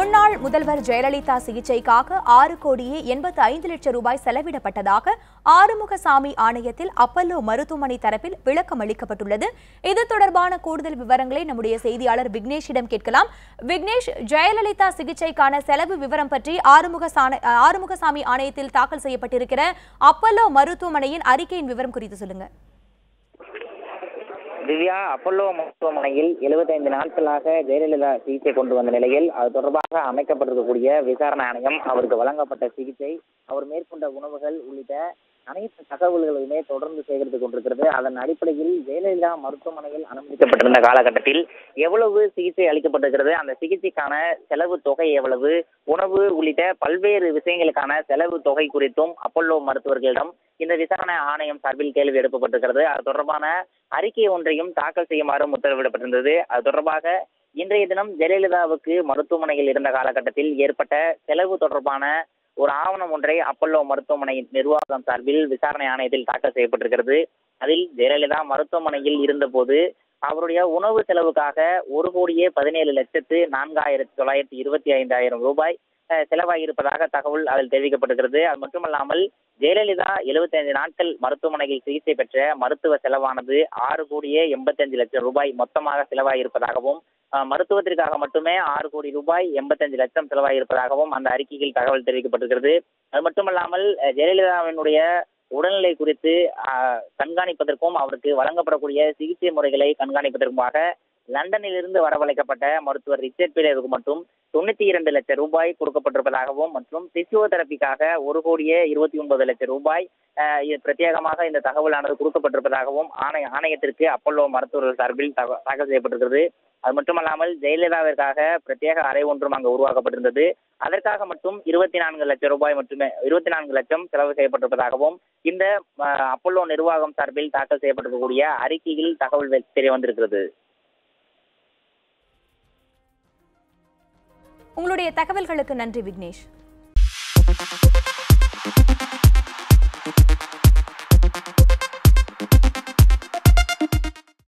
முன்னாள் முதல்வர் ஜெயலலிதா சிகிச்சைக்காக ஆறு கோடியே எண்பத்து ஐந்து லட்சம் ரூபாய் செலவிடப்பட்டதாக ஆறுமுகசாமி ஆணையத்தில் அப்பல்லோ மருத்துவமனை தரப்பில் விளக்கம் அளிக்கப்பட்டுள்ளது. இது தொடர்பான கூடுதல் விவரங்களை நம்முடைய செய்தியாளர் விக்னேஷிடம் கேட்கலாம். விக்னேஷ் ஜெயலலிதா சிகிச்சைக்கான செலவு விவரம் பற்றி ஆறுமுகசான ஆறுமுகசாமி ஆணையத்தில் தாக்கல் செய்யப்பட்டிருக்கிற அப்பல்லோ மருத்துவமனையின் அறிக்கையின் விவரம் குறித்து சொல்லுங்கள் திவ்யா அப்பல்லோ மருத்துவமனையில் 75 நாட்களாக ஜெயலலிதா சிகிச்சை கொண்டு வந்த நிலையில் அது தொடர்பாக அமைக்கப்பட்டிருக்கக்கூடிய விசாரணை ஆணையம் அவருக்கு வழங்கப்பட்ட சிகிச்சை அவர் மேற்கொண்ட உணவுகள் உள்ளிட்ட அனைத்து தகவல்களுமே தொடர்ந்து சேகரித்துக் கொண்டிருக்கிறது. அதன் அடிப்படையில் ஜெயலலிதா மருத்துவமனையில் அனுமதிக்கப்பட்டிருந்த காலகட்டத்தில் எவ்வளவு சிகிச்சை அளிக்கப்பட்டிருக்கிறது அந்த சிகிச்சைக்கான செலவு தொகை எவ்வளவு உணவு உள்ளிட்ட பல்வேறு விஷயங்களுக்கான செலவு தொகை குறித்தும் அப்பல்லோ மருத்துவர்களிடம் இந்த விசாரணை ஆணையம் சார்பில் கேள்வி எழுப்பப்பட்டிருக்கிறது. அது தொடர்பான அறிக்கை ஒன்றையும் தாக்கல் செய்யுமாறும் உத்தரவிடப்பட்டிருந்தது. அது தொடர்பாக இன்றைய தினம் ஜெயலலிதாவுக்கு மருத்துவமனையில் இருந்த காலகட்டத்தில் ஏற்பட்ட செலவு தொடர்பான ஒரு ஆவணம் ஒன்றை அப்பல்லோ மருத்துவமனை நிர்வாகம் சார்பில் விசாரணை ஆணையத்தில் தாக்கல் செய்யப்பட்டிருக்கிறது. அதில் ஜெயலலிதா மருத்துவமனையில் இருந்தபோது அவருடைய உணவு செலவுக்காக ஒரு கோடியே பதினேழு லட்சத்து நான்காயிரத்தி தொள்ளாயிரத்தி இருபத்தி ஐந்தாயிரம் ரூபாய் செலவாகியிருப்பதாக தகவல் அதில் தெரிவிக்கப்பட்டிருக்கிறது. அது மட்டுமல்லாமல் ஜெயலலிதா 75 நாட்கள் மருத்துவமனையில் சிகிச்சை பெற்ற மருத்துவ செலவானது ஆறு கோடியே எண்பத்தஞ்சு லட்சம் ரூபாய் மொத்தமாக செலவாகியிருப்பதாகவும் மருத்துவத்திற்காக மட்டுமே ஆறு கோடி ரூபாய் எண்பத்தஞ்சு லட்சம் செலவாகியிருப்பதாகவும் அந்த அறிக்கையில் தகவல் தெரிவிக்கப்பட்டிருக்கிறது. அது மட்டுமல்லாமல் ஜெயலலிதாவினுடைய உடல்நிலை குறித்து கண்காணிப்பதற்கும் அவருக்கு வழங்கப்படக்கூடிய சிகிச்சை முறைகளை கண்காணிப்பதற்குமாக லண்டனில் இருந்து வரவழைக்கப்பட்ட மருத்துவர் ரிச்சர்ட் பிளேவுக்கு மட்டும் தொண்ணூத்தி இரண்டு லட்சம் ரூபாய் கொடுக்கப்பட்டிருப்பதாகவும் மற்றும் பிசியோதெரபிக்காக ஒரு கோடியே இருபத்தி ஒன்பது லட்சம் ரூபாய் பிரத்யேகமாக இந்த தகவலானது கொடுக்கப்பட்டிருப்பதாகவும் ஆணைய ஆணையத்திற்கு அப்பல்லோ மருத்துவர்கள் சார்பில் தாக்கல் செய்யப்பட்டிருக்கிறது. அது மட்டுமல்லாமல் ஜெயலலிதாவிற்காக பிரத்யேக அறை ஒன்றும் அங்கு உருவாக்கப்பட்டிருந்தது. அதற்காக மட்டும் இருபத்தி நான்கு லட்சம் ரூபாய் மட்டுமே இருபத்தி நான்கு லட்சம் செலவு செய்யப்பட்டிருப்பதாகவும் இந்த அப்பல்லோ நிர்வாகம் சார்பில் தாக்கல் செய்யப்பட்டிருக்கக்கூடிய அறிக்கையில் தகவல் தெரிய வந்திருக்கிறது. உங்களுடைய தகவல்களுக்கு நன்றி விக்னேஷ்.